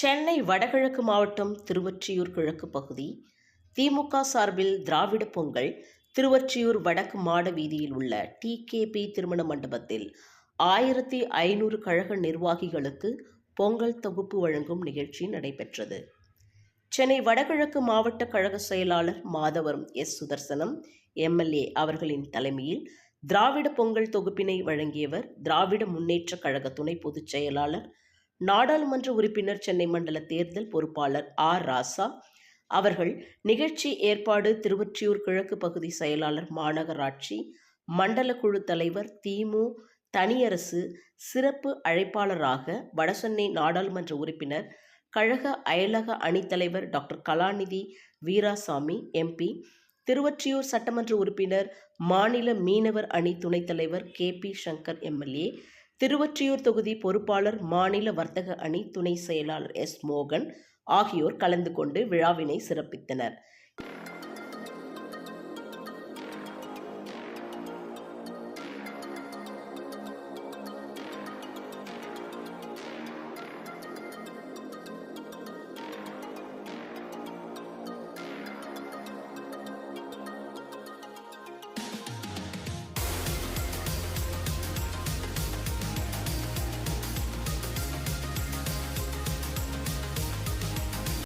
சென்னை வடகிழக்கு மாவட்டம் திருவொற்றியூர் கிழக்கு பகுதி திமுக சார்பில் திராவிட பொங்கல் திருவொற்றியூர் வடக்கு மாட வீதியில் உள்ள டிகேபி திருமண மண்டபத்தில் ஆயிரத்தி ஐநூறு கழக நிர்வாகிகளுக்கு பொங்கல் தொகுப்பு வழங்கும் நிகழ்ச்சி நடைபெற்றது. சென்னை வடகிழக்கு மாவட்ட கழக செயலாளர் மாதவரம் எஸ். சுதர்சனம் எம்எல்ஏ அவர்களின் தலைமையில் திராவிட பொங்கல் தொகுப்பினை வழங்கியவர் திராவிட முன்னேற்ற கழக துணை பொதுச் செயலாளர் நாடாளுமன்ற உறுப்பினர் சென்னை மண்டல தேர்தல் பொறுப்பாளர் ஆர் ராசா அவர்கள் நிகழ்ச்சி ஏற்பாடு திருவொற்றியூர் கிழக்கு பகுதி செயலாளர் மாநகராட்சி மண்டல குழு தலைவர் திமு தனியரசு சிறப்பு அழைப்பாளராக வடசென்னை நாடாளுமன்ற உறுப்பினர் கழக அயலக அணித்தலைவர் டாக்டர் கலாநிதி வீராசாமி எம்பி திருவொற்றியூர் சட்டமன்ற உறுப்பினர் மாநில மீனவர் அணி துணைத் தலைவர் K P Sankar MLA Thiruvottiyur தொகுதி பொறுப்பாளர் மாநில வர்த்தக அணி துணை செயலாளர் எஸ் மோகன் ஆகியோர் கலந்து கொண்டு விழாவினை சிறப்பித்தனர்.